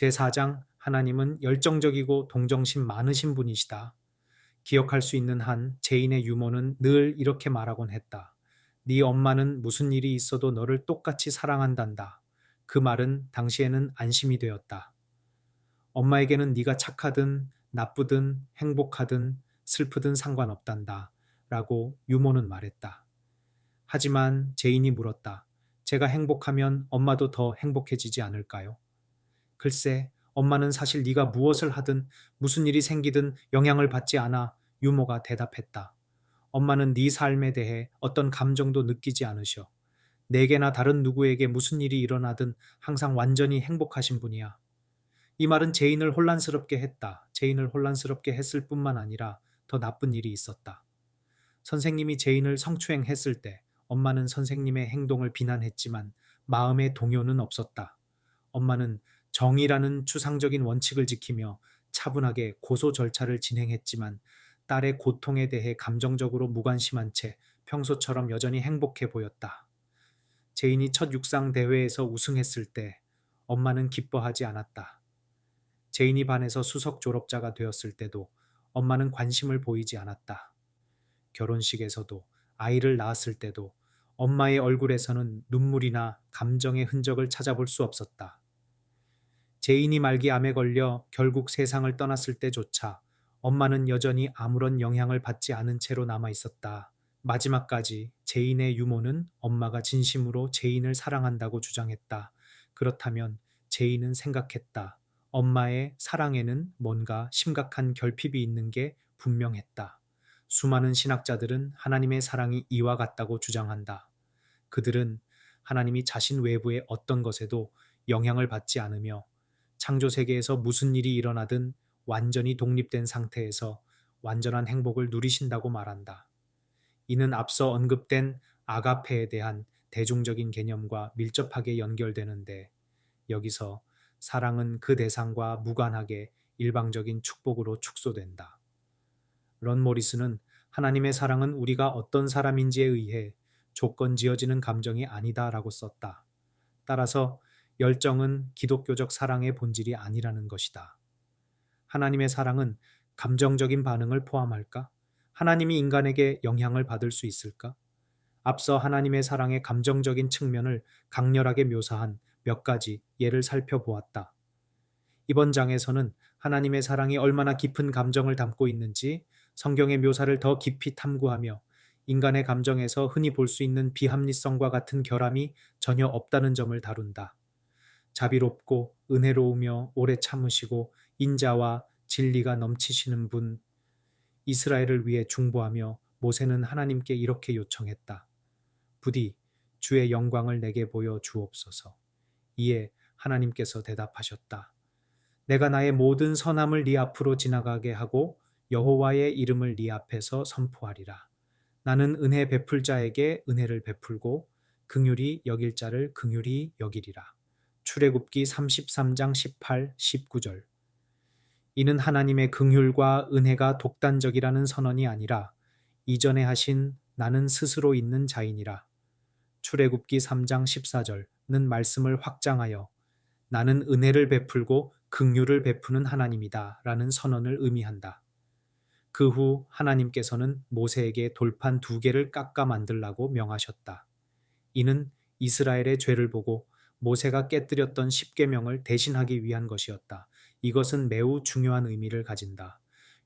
제4장 하나님은 열정적이고 동정심 많으신 분이시다. 기억할 수 있는 한 제인의 유모는 늘 이렇게 말하곤 했다. 네 엄마는 무슨 일이 있어도 너를 똑같이 사랑한단다. 그 말은 당시에는 안심이 되었다. 엄마에게는 네가 착하든 나쁘든 행복하든 슬프든 상관없단다. 라고 유모는 말했다. 하지만 제인이 물었다. 제가 행복하면 엄마도 더 행복해지지 않을까요? 글쎄, 엄마는 사실 네가 무엇을 하든 무슨 일이 생기든 영향을 받지 않아 유모가 대답했다. 엄마는 네 삶에 대해 어떤 감정도 느끼지 않으셔. 내게나 다른 누구에게 무슨 일이 일어나든 항상 완전히 행복하신 분이야. 이 말은 제인을 혼란스럽게 했다. 제인을 혼란스럽게 했을 뿐만 아니라 더 나쁜 일이 있었다. 선생님이 제인을 성추행했을 때 엄마는 선생님의 행동을 비난했지만 마음의 동요는 없었다. 엄마는 정의라는 추상적인 원칙을 지키며 차분하게 고소 절차를 진행했지만 딸의 고통에 대해 감정적으로 무관심한 채 평소처럼 여전히 행복해 보였다. 제인이 첫 육상 대회에서 우승했을 때 엄마는 기뻐하지 않았다. 제인이 반에서 수석 졸업자가 되었을 때도 엄마는 관심을 보이지 않았다. 결혼식에서도 아이를 낳았을 때도 엄마의 얼굴에서는 눈물이나 감정의 흔적을 찾아볼 수 없었다. 제인이 말기 암에 걸려 결국 세상을 떠났을 때조차 엄마는 여전히 아무런 영향을 받지 않은 채로 남아 있었다. 마지막까지 제인의 유모는 엄마가 진심으로 제인을 사랑한다고 주장했다. 그렇다면 제인은 생각했다. 엄마의 사랑에는 뭔가 심각한 결핍이 있는 게 분명했다. 수많은 신학자들은 하나님의 사랑이 이와 같다고 주장한다. 그들은 하나님이 자신 외부의 어떤 것에도 영향을 받지 않으며 창조 세계에서 무슨 일이 일어나든 완전히 독립된 상태에서 완전한 행복을 누리신다고 말한다. 이는 앞서 언급된 아가페에 대한 대중적인 개념과 밀접하게 연결되는데 여기서 사랑은 그 대상과 무관하게 일방적인 축복으로 축소된다. 런 모리스는 하나님의 사랑은 우리가 어떤 사람인지에 의해 조건 지어지는 감정이 아니다라고 썼다. 따라서 열정은 기독교적 사랑의 본질이 아니라는 것이다. 하나님의 사랑은 감정적인 반응을 포함할까? 하나님이 인간에게 영향을 받을 수 있을까? 앞서 하나님의 사랑의 감정적인 측면을 강렬하게 묘사한 몇 가지 예를 살펴보았다. 이번 장에서는 하나님의 사랑이 얼마나 깊은 감정을 담고 있는지 성경의 묘사를 더 깊이 탐구하며 인간의 감정에서 흔히 볼 수 있는 비합리성과 같은 결함이 전혀 없다는 점을 다룬다. 자비롭고 은혜로우며 오래 참으시고 인자와 진리가 넘치시는 분 이스라엘을 위해 중보하며 모세는 하나님께 이렇게 요청했다. 부디 주의 영광을 내게 보여 주옵소서. 이에 하나님께서 대답하셨다. 내가 나의 모든 선함을 네 앞으로 지나가게 하고 여호와의 이름을 네 앞에서 선포하리라. 나는 은혜 베풀 자에게 은혜를 베풀고 긍휼이 여길 자를 긍휼히 여기리라. 출애굽기 33장 18, 19절. 이는 하나님의 긍휼과 은혜가 독단적이라는 선언이 아니라 이전에 하신 나는 스스로 있는 자이니라. 출애굽기 3장 14절는 말씀을 확장하여 나는 은혜를 베풀고 긍휼을 베푸는 하나님이다라는 선언을 의미한다. 그 후 하나님께서는 모세에게 돌판 두 개를 깎아 만들라고 명하셨다. 이는 이스라엘의 죄를 보고 모세가 깨뜨렸던 십계명을 대신하기 위한 것이었다. 이것은 매우 중요한 의미를 가진다.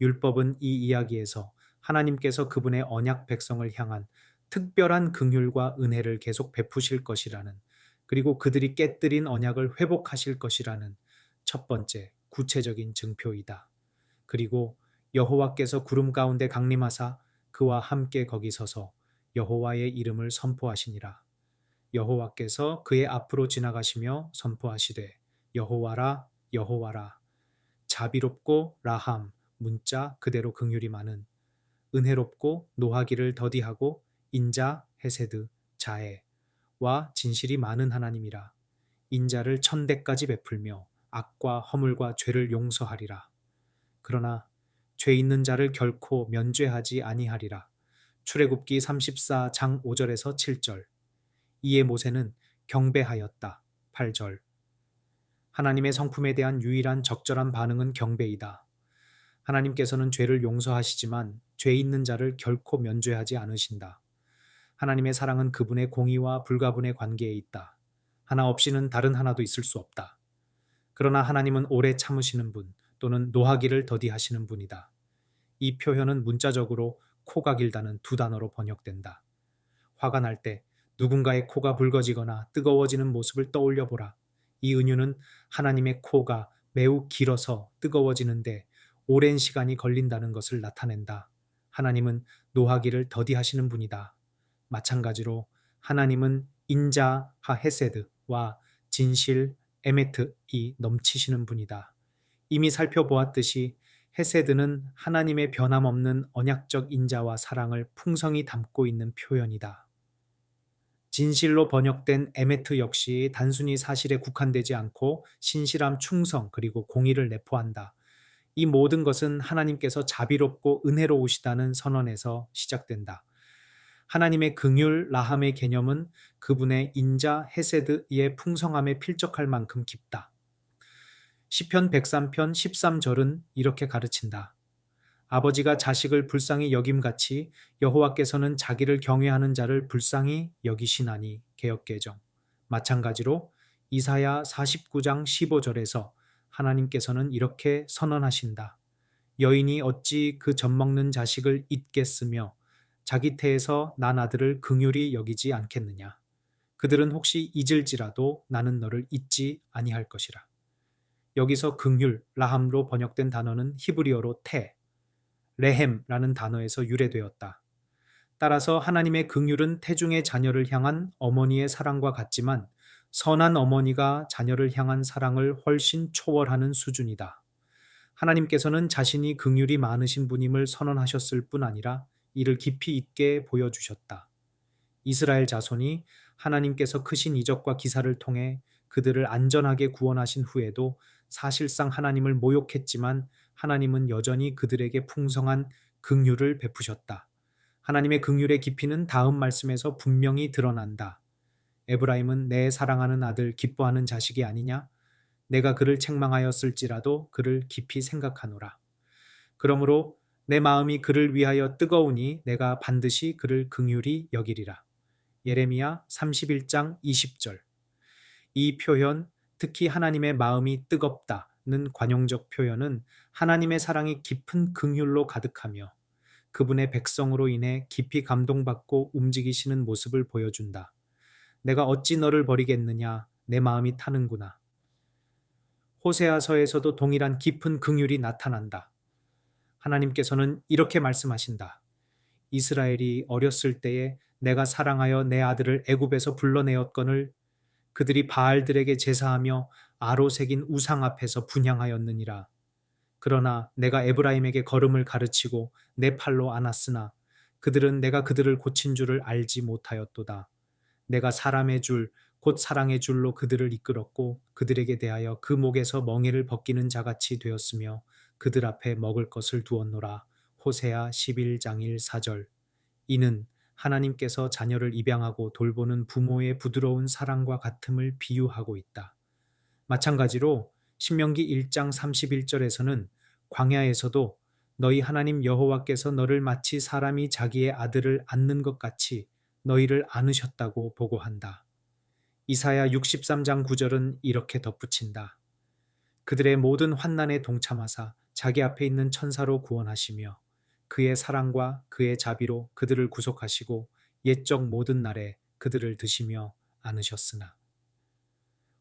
율법은 이 이야기에서 하나님께서 그분의 언약 백성을 향한 특별한 긍휼과 은혜를 계속 베푸실 것이라는 그리고 그들이 깨뜨린 언약을 회복하실 것이라는 첫 번째 구체적인 증표이다. 그리고 여호와께서 구름 가운데 강림하사 그와 함께 거기 서서 여호와의 이름을 선포하시니라. 여호와께서 그의 앞으로 지나가시며 선포하시되 여호와라 여호와라. 자비롭고 라함 문자 그대로 긍휼이 많은. 은혜롭고 노하기를 더디하고 인자 헤세드 자애와 진실이 많은 하나님이라. 인자를 천대까지 베풀며 악과 허물과 죄를 용서하리라. 그러나 죄 있는 자를 결코 면죄하지 아니하리라. 출애굽기 34장 5절에서 7절 이에 모세는 경배하였다. 8절 하나님의 성품에 대한 유일한 적절한 반응은 경배이다. 하나님께서는 죄를 용서하시지만 죄 있는 자를 결코 면죄하지 않으신다. 하나님의 사랑은 그분의 공의와 불가분의 관계에 있다. 하나 없이는 다른 하나도 있을 수 없다. 그러나 하나님은 오래 참으시는 분 또는 노하기를 더디하시는 분이다. 이 표현은 문자적으로 코가 길다는 두 단어로 번역된다. 화가 날 때 누군가의 코가 붉어지거나 뜨거워지는 모습을 떠올려 보라. 이 은유는 하나님의 코가 매우 길어서 뜨거워지는데 오랜 시간이 걸린다는 것을 나타낸다. 하나님은 노하기를 더디하시는 분이다. 마찬가지로 하나님은 인자 하 헤세드와 진실 에메트 이 넘치시는 분이다. 이미 살펴보았듯이 헤세드는 하나님의 변함없는 언약적 인자와 사랑을 풍성히 담고 있는 표현이다. 진실로 번역된 에메트 역시 단순히 사실에 국한되지 않고 신실함, 충성, 그리고 공의를 내포한다. 이 모든 것은 하나님께서 자비롭고 은혜로우시다는 선언에서 시작된다. 하나님의 긍휼 라함의 개념은 그분의 인자 헤세드의 풍성함에 필적할 만큼 깊다. 시편 103편 13절은 이렇게 가르친다. 아버지가 자식을 불쌍히 여김같이 여호와께서는 자기를 경외하는 자를 불쌍히 여기시나니 개혁개정. 마찬가지로 이사야 49장 15절에서 하나님께서는 이렇게 선언하신다. 여인이 어찌 그 젖먹는 자식을 잊겠으며 자기 태에서 난 아들을 긍휼히 여기지 않겠느냐. 그들은 혹시 잊을지라도 나는 너를 잊지 아니할 것이라. 여기서 긍휼, 라함로 번역된 단어는 히브리어로 테, 레헴라는 단어에서 유래되었다. 따라서 하나님의 긍휼은 태중의 자녀를 향한 어머니의 사랑과 같지만 선한 어머니가 자녀를 향한 사랑을 훨씬 초월하는 수준이다. 하나님께서는 자신이 긍휼이 많으신 분임을 선언하셨을 뿐 아니라 이를 깊이 있게 보여주셨다. 이스라엘 자손이 하나님께서 크신 이적과 기사를 통해 그들을 안전하게 구원하신 후에도 사실상 하나님을 모욕했지만 하나님은 여전히 그들에게 풍성한 긍휼을 베푸셨다. 하나님의 긍휼의 깊이는 다음 말씀에서 분명히 드러난다. 에브라임은 내 사랑하는 아들 기뻐하는 자식이 아니냐? 내가 그를 책망하였을지라도 그를 깊이 생각하노라. 그러므로 내 마음이 그를 위하여 뜨거우니 내가 반드시 그를 긍휼히 여기리라. 예레미야 31장 20절. 이 표현 특히 하나님의 마음이 뜨겁다 는 관용적 표현은 하나님의 사랑이 깊은 긍휼로 가득하며 그분의 백성으로 인해 깊이 감동받고 움직이시는 모습을 보여준다. 내가 어찌 너를 버리겠느냐 내 마음이 타는구나. 호세아서에서도 동일한 깊은 긍휼이 나타난다. 하나님께서는 이렇게 말씀하신다. 이스라엘이 어렸을 때에 내가 사랑하여 내 아들을 애굽에서 불러내었건을 그들이 바알들에게 제사하며 아로 새긴 우상 앞에서 분향하였느니라. 그러나 내가 에브라임에게 걸음을 가르치고 내 팔로 안았으나 그들은 내가 그들을 고친 줄을 알지 못하였도다. 내가 사람의 줄, 곧 사랑의 줄로 그들을 이끌었고 그들에게 대하여 그 목에서 멍에를 벗기는 자같이 되었으며 그들 앞에 먹을 것을 두었노라. 호세아 11장 1 4절. 이는 하나님께서 자녀를 입양하고 돌보는 부모의 부드러운 사랑과 같음을 비유하고 있다. 마찬가지로 신명기 1장 31절에서는 광야에서도 너희 하나님 여호와께서 너를 마치 사람이 자기의 아들을 안는 것 같이 너희를 안으셨다고 보고한다. 이사야 63장 9절은 이렇게 덧붙인다. 그들의 모든 환난에 동참하사 자기 앞에 있는 천사로 구원하시며 그의 사랑과 그의 자비로 그들을 구속하시고 옛적 모든 날에 그들을 드시며 안으셨으나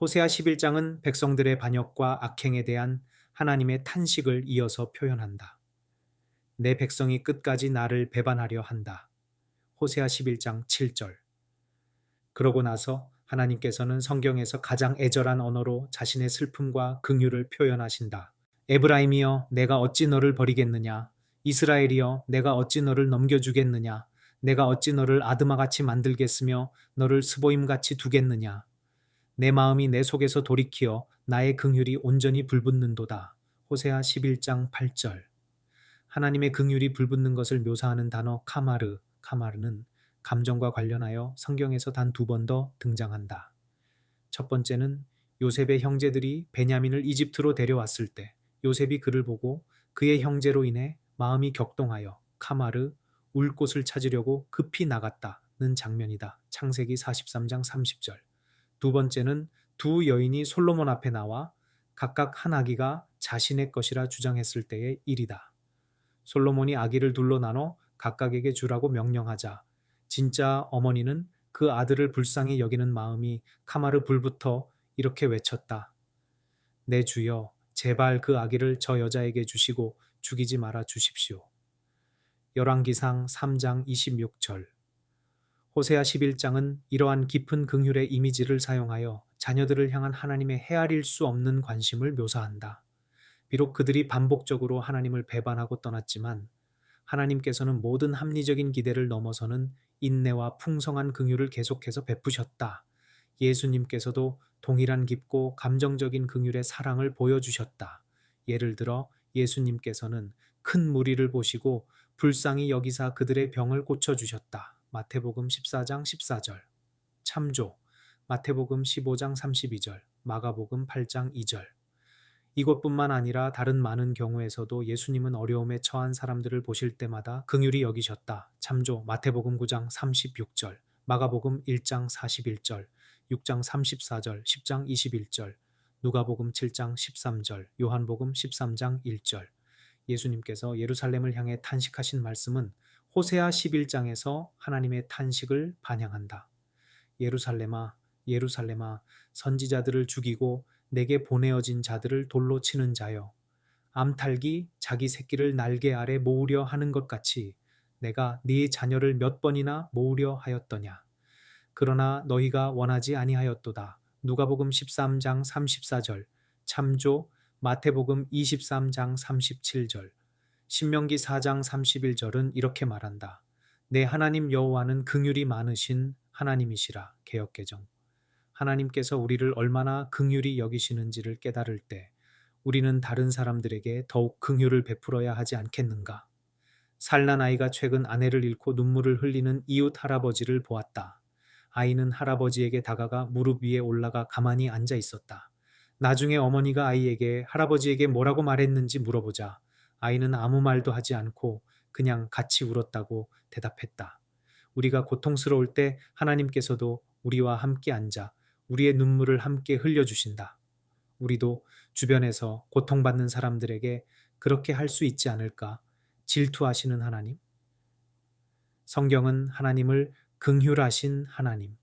호세아 11장은 백성들의 반역과 악행에 대한 하나님의 탄식을 이어서 표현한다. 내 백성이 끝까지 나를 배반하려 한다. 호세아 11장 7절. 그러고 나서 하나님께서는 성경에서 가장 애절한 언어로 자신의 슬픔과 긍휼을 표현하신다. 에브라임이여 내가 어찌 너를 버리겠느냐 이스라엘이여 내가 어찌 너를 넘겨주겠느냐 내가 어찌 너를 아드마같이 만들겠으며 너를 스보임같이 두겠느냐 내 마음이 내 속에서 돌이키어 나의 긍휼이 온전히 불붙는도다. 호세아 11장 8절 하나님의 긍휼이 불붙는 것을 묘사하는 단어 카마르, 카마르는 감정과 관련하여 성경에서 단 두 번 더 등장한다. 첫 번째는 요셉의 형제들이 베냐민을 이집트로 데려왔을 때 요셉이 그를 보고 그의 형제로 인해 마음이 격동하여 카마르 울 곳을 찾으려고 급히 나갔다는 장면이다. 창세기 43장 30절. 두 번째는 두 여인이 솔로몬 앞에 나와 각각 한 아기가 자신의 것이라 주장했을 때의 일이다. 솔로몬이 아기를 둘로 나눠 각각에게 주라고 명령하자 진짜 어머니는 그 아들을 불쌍히 여기는 마음이 카마르 불부터 이렇게 외쳤다. 내 주여, 제발 그 아기를 저 여자에게 주시고 죽이지 말아 주십시오. 열왕기상 3장 26절 호세아 11장은 이러한 깊은 긍휼의 이미지를 사용하여 자녀들을 향한 하나님의 헤아릴 수 없는 관심을 묘사한다. 비록 그들이 반복적으로 하나님을 배반하고 떠났지만 하나님께서는 모든 합리적인 기대를 넘어서는 인내와 풍성한 긍휼을 계속해서 베푸셨다. 예수님께서도 동일한 깊고 감정적인 긍휼의 사랑을 보여주셨다. 예를 들어 예수님께서는 큰 무리를 보시고 불쌍히 여기사 그들의 병을 고쳐주셨다. 마태복음 14장 14절. 참조. 마태복음 15장 32절. 마가복음 8장 2절. 이것뿐만 아니라 다른 많은 경우에서도 예수님은 어려움에 처한 사람들을 보실 때마다 긍휼히 여기셨다. 참조 마태복음 9장 36절, 마가복음 1장 41절, 6장 34절, 10장 21절, 누가복음 7장 13절, 요한복음 13장 1절. 예수님께서 예루살렘을 향해 탄식하신 말씀은 호세아 11장에서 하나님의 탄식을 반영한다. 예루살렘아, 예루살렘아, 선지자들을 죽이고 내게 보내어진 자들을 돌로 치는 자여. 암탉이 자기 새끼를 날개 아래 모으려 하는 것 같이 내가 네 자녀를 몇 번이나 모으려 하였더냐. 그러나 너희가 원하지 아니하였도다. 누가복음 13장 34절, 참조 마태복음 23장 37절, 신명기 4장 31절은 이렇게 말한다. 내 하나님 여호와는 긍휼이 많으신 하나님이시라. 개혁개정. 하나님께서 우리를 얼마나 긍휼히 여기시는지를 깨달을 때 우리는 다른 사람들에게 더욱 긍휼을 베풀어야 하지 않겠는가? 살난 아이가 최근 아내를 잃고 눈물을 흘리는 이웃 할아버지를 보았다. 아이는 할아버지에게 다가가 무릎 위에 올라가 가만히 앉아 있었다. 나중에 어머니가 아이에게 할아버지에게 뭐라고 말했는지 물어보자 아이는 아무 말도 하지 않고 그냥 같이 울었다고 대답했다. 우리가 고통스러울 때 하나님께서도 우리와 함께 앉아 우리의 눈물을 함께 흘려주신다. 우리도 주변에서 고통받는 사람들에게 그렇게 할 수 있지 않을까 질투하시는 하나님? 성경은 하나님을 긍휼하신 하나님,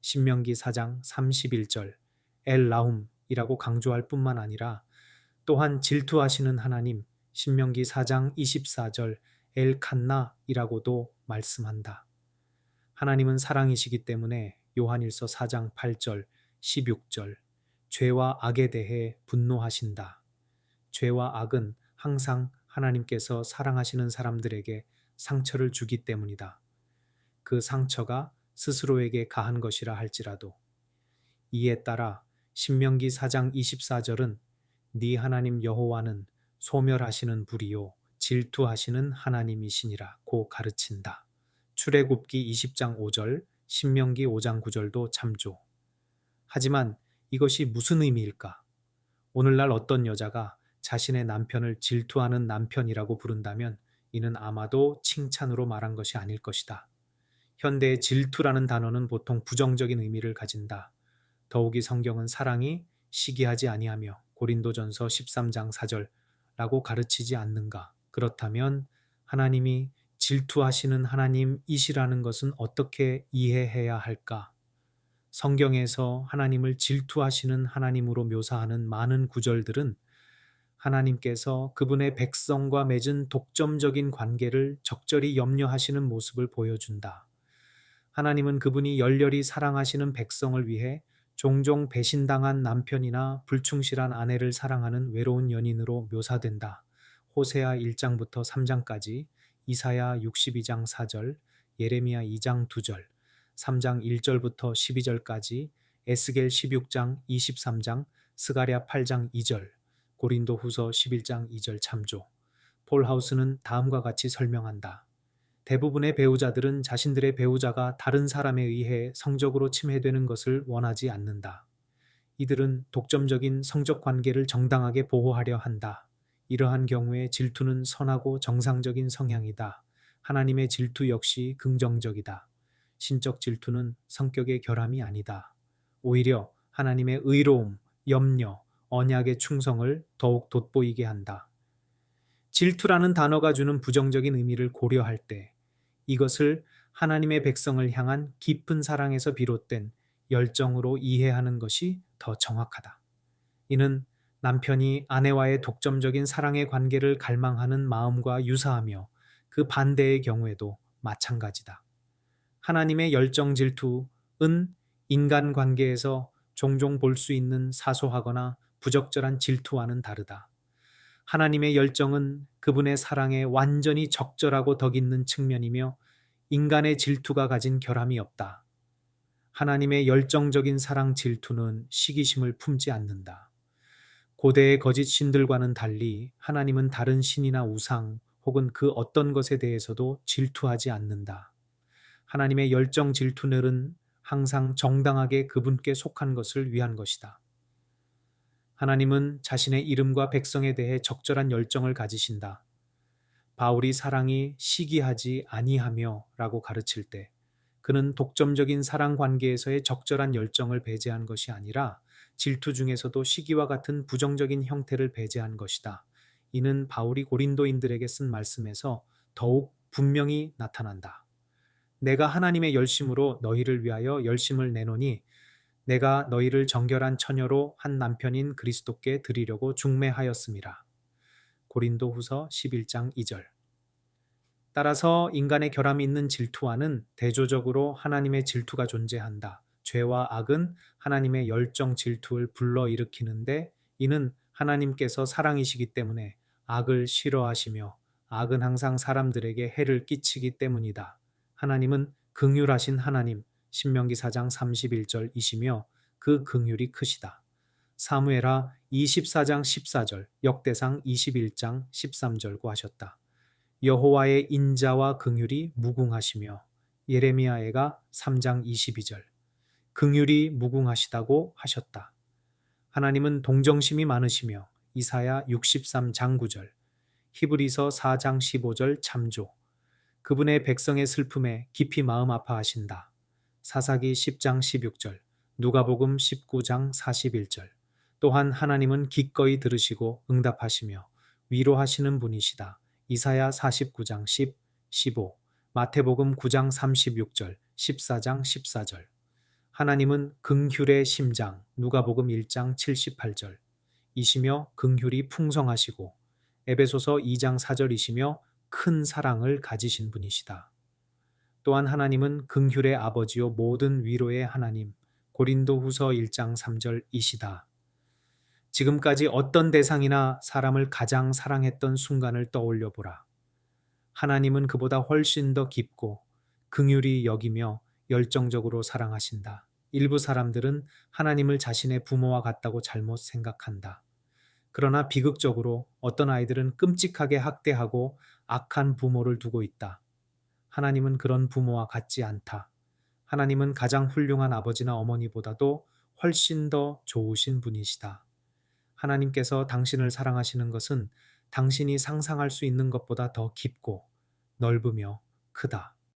신명기 4장 31절 엘라움이라고 강조할 뿐만 아니라 또한 질투하시는 하나님, 신명기 4장 24절 엘칸나이라고도 말씀한다. 하나님은 사랑이시기 때문에 요한일서 4장 8절, 16절 죄와 악에 대해 분노하신다. 죄와 악은 항상 하나님께서 사랑하시는 사람들에게 상처를 주기 때문이다. 그 상처가 스스로에게 가한 것이라 할지라도 이에 따라 신명기 4장 24절은 네 하나님 여호와는 소멸하시는 불이요 질투하시는 하나님이시니라 고 가르친다. 출애굽기 20장 5절 신명기 5장 9절도 참조. 하지만 이것이 무슨 의미일까? 오늘날 어떤 여자가 자신의 남편을 질투하는 남편이라고 부른다면 이는 아마도 칭찬으로 말한 것이 아닐 것이다. 현대의 질투라는 단어는 보통 부정적인 의미를 가진다. 더욱이 성경은 사랑이 시기하지 아니하며 고린도전서 13장 4절 라고 가르치지 않는가? 그렇다면 하나님이 질투하시는 하나님이시라는 것은 어떻게 이해해야 할까? 성경에서 하나님을 질투하시는 하나님으로 묘사하는 많은 구절들은 하나님께서 그분의 백성과 맺은 독점적인 관계를 적절히 염려하시는 모습을 보여준다. 하나님은 그분이 열렬히 사랑하시는 백성을 위해 종종 배신당한 남편이나 불충실한 아내를 사랑하는 외로운 연인으로 묘사된다. 호세아 1장부터 3장까지 이사야 62장 4절, 예레미야 2장 2절, 3장 1절부터 12절까지 에스겔 16장 23장, 스가랴 8장 2절, 고린도 후서 11장 2절 참조. 폴 하우스는 다음과 같이 설명한다. 대부분의 배우자들은 자신들의 배우자가 다른 사람에 의해 성적으로 침해되는 것을 원하지 않는다. 이들은 독점적인 성적 관계를 정당하게 보호하려 한다. 이러한 경우에 질투는 선하고 정상적인 성향이다. 하나님의 질투 역시 긍정적이다. 신적 질투는 성격의 결함이 아니다. 오히려 하나님의 의로움, 염려, 언약의 충성을 더욱 돋보이게 한다. 질투라는 단어가 주는 부정적인 의미를 고려할 때 이것을 하나님의 백성을 향한 깊은 사랑에서 비롯된 열정으로 이해하는 것이 더 정확하다. 이는 남편이 아내와의 독점적인 사랑의 관계를 갈망하는 마음과 유사하며 그 반대의 경우에도 마찬가지다. 하나님의 열정 질투은 인간 관계에서 종종 볼 수 있는 사소하거나 부적절한 질투와는 다르다. 하나님의 열정은 그분의 사랑에 완전히 적절하고 덕 있는 측면이며 인간의 질투가 가진 결함이 없다. 하나님의 열정적인 사랑 질투는 시기심을 품지 않는다. 고대의 거짓 신들과는 달리 하나님은 다른 신이나 우상 혹은 그 어떤 것에 대해서도 질투하지 않는다. 하나님의 열정 질투늘은 항상 정당하게 그분께 속한 것을 위한 것이다. 하나님은 자신의 이름과 백성에 대해 적절한 열정을 가지신다. 바울이 사랑이 시기하지 아니하며 라고 가르칠 때 그는 독점적인 사랑 관계에서의 적절한 열정을 배제한 것이 아니라 질투 중에서도 시기와 같은 부정적인 형태를 배제한 것이다. 이는 바울이 고린도인들에게 쓴 말씀에서 더욱 분명히 나타난다. 내가 하나님의 열심으로 너희를 위하여 열심을 내노니 내가 너희를 정결한 처녀로 한 남편인 그리스도께 드리려고 중매하였습니다. 고린도 후서 11장 2절. 따라서 인간의 결함이 있는 질투와는 대조적으로 하나님의 질투가 존재한다. 죄와 악은 하나님의 열정 질투를 불러일으키는데 이는 하나님께서 사랑이시기 때문에 악을 싫어하시며 악은 항상 사람들에게 해를 끼치기 때문이다. 하나님은 긍휼하신 하나님 신명기 4장 31절이시며 그 긍휼이 크시다. 사무엘하 24장 14절 역대상 21장 13절고 하셨다. 여호와의 인자와 긍휼이 무궁하시며 예레미야에가 3장 22절 긍휼이 무궁하시다고 하셨다. 하나님은 동정심이 많으시며 이사야 63장 9절 히브리서 4장 15절 참조 그분의 백성의 슬픔에 깊이 마음 아파하신다. 사사기 10장 16절 누가복음 19장 41절 또한 하나님은 기꺼이 들으시고 응답하시며 위로하시는 분이시다. 이사야 49장 10, 15, 마태복음 9장 36절, 14장 14절. 하나님은 긍휼의 심장, 누가복음 1장 78절. 이시며 긍휼이 풍성하시고 에베소서 2장 4절이시며 큰 사랑을 가지신 분이시다. 또한 하나님은 긍휼의 아버지요 모든 위로의 하나님, 고린도 후서 1장 3절이시다. 지금까지 어떤 대상이나 사람을 가장 사랑했던 순간을 떠올려 보라. 하나님은 그보다 훨씬 더 깊고 긍휼히 여기며 열정적으로 사랑하신다. 일부 사람들은 하나님을 자신의 부모와 같다고 잘못 생각한다. 그러나 비극적으로 어떤 아이들은 끔찍하게 학대하고 악한 부모를 두고 있다. 하나님은 그런 부모와 같지 않다. 하나님은 가장 훌륭한 아버지나 어머니보다도 훨씬 더 좋으신 분이시다. 하나님께서 당신을 사랑하시는 것은 당신이 상상할 수 있는 것보다 더 깊고 넓으며 크다.